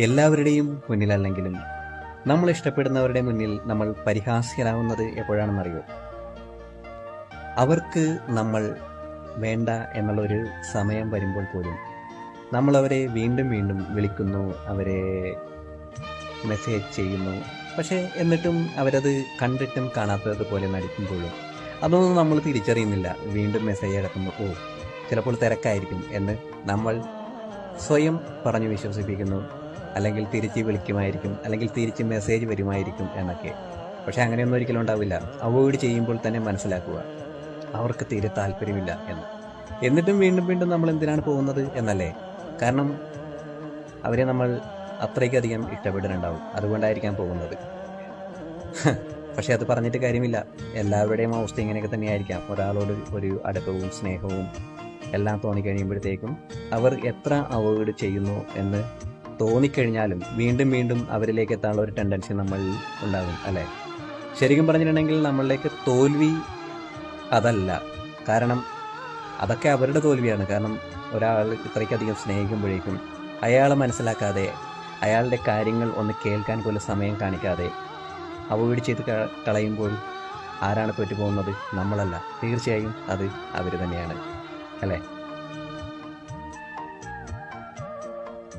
എല്ലാവരുടെയും മുന്നിലല്ലെങ്കിലും നമ്മൾ ഇഷ്ടപ്പെടുന്നവരുടെ മുന്നിൽ നമ്മൾ പരിഹാസ്യരാകുന്നത് എപ്പോഴാണെന്നറിയോ? അവർക്ക് നമ്മൾ വേണ്ട എന്നുള്ളൊരു സമയം വരുമ്പോൾ പോലും നമ്മൾ അവരെ വീണ്ടും വീണ്ടും വിളിക്കുന്നു അവരെ മെസ്സേജ് ചെയ്യുന്നു. പക്ഷേ എന്നിട്ടും അവരത് കണ്ടിട്ടും കാണാത്തതുപോലെ നടിക്കുമ്പോഴും അതൊന്നും നമ്മൾ തിരിച്ചറിയുന്നില്ല. വീണ്ടും മെസ്സേജ് അടക്കുന്നു ഓ ചിലപ്പോൾ തിരക്കായിരിക്കും എന്ന് നമ്മൾ സ്വയം പറഞ്ഞു വിശ്വസിപ്പിക്കുന്നു. അല്ലെങ്കിൽ തിരിച്ച് വിളിക്കുമായിരിക്കും അല്ലെങ്കിൽ തിരിച്ച് മെസ്സേജ് വരുമായിരിക്കും എന്നൊക്കെ. പക്ഷെ അങ്ങനെയൊന്നും ഒരിക്കലും ഉണ്ടാവില്ല. അവോയ്ഡ് ചെയ്യുമ്പോൾ തന്നെ മനസ്സിലാക്കുക അവർക്ക് തീരെ താല്പര്യമില്ല എന്ന്. എന്നിട്ടും വീണ്ടും വീണ്ടും നമ്മൾ എന്തിനാണ് പോകുന്നത് എന്നല്ലേ? കാരണം അവരെ നമ്മൾ അത്രയ്ക്കധികം ഇഷ്ടപ്പെടുന്നുണ്ടാവും അതുകൊണ്ടായിരിക്കാം പോകുന്നത്. പക്ഷെ അത് പറഞ്ഞിട്ട് കാര്യമില്ല. എല്ലാവരുടെയും അവസ്ഥ ഇങ്ങനെയൊക്കെ തന്നെയായിരിക്കാം. ഒരാളോട് ഒരു അടുപ്പവും സ്നേഹവും എല്ലാം തോന്നിക്കഴിയുമ്പോഴത്തേക്കും അവർ എത്ര അവോയ്ഡ് ചെയ്യുന്നു എന്ന് തോന്നിക്കഴിഞ്ഞാലും വീണ്ടും വീണ്ടും അവരിലേക്ക് എത്താനുള്ള ഒരു ടെൻഡൻസി നമ്മളിൽ ഉണ്ടാകും അല്ലേ? ശരിക്കും പറഞ്ഞിട്ടുണ്ടെങ്കിൽ നമ്മളിലേക്ക് തോൽവി അതല്ല. കാരണം അതൊക്കെ അവരുടെ തോൽവിയാണ്. കാരണം ഒരാൾ ഇത്രയ്ക്കധികം സ്നേഹിക്കുമ്പോഴേക്കും അയാളെ മനസ്സിലാക്കാതെ അയാളുടെ കാര്യങ്ങൾ ഒന്ന് കേൾക്കാൻ പോലും സമയം കാണിക്കാതെ അവോയ്ഡ് ചെയ്ത് കളയുമ്പോൾ ആരാണ് തോറ്റു പോകുന്നത് നമ്മളല്ല. തീർച്ചയായും അത് അവർ തന്നെയാണ്. അല്ലേ?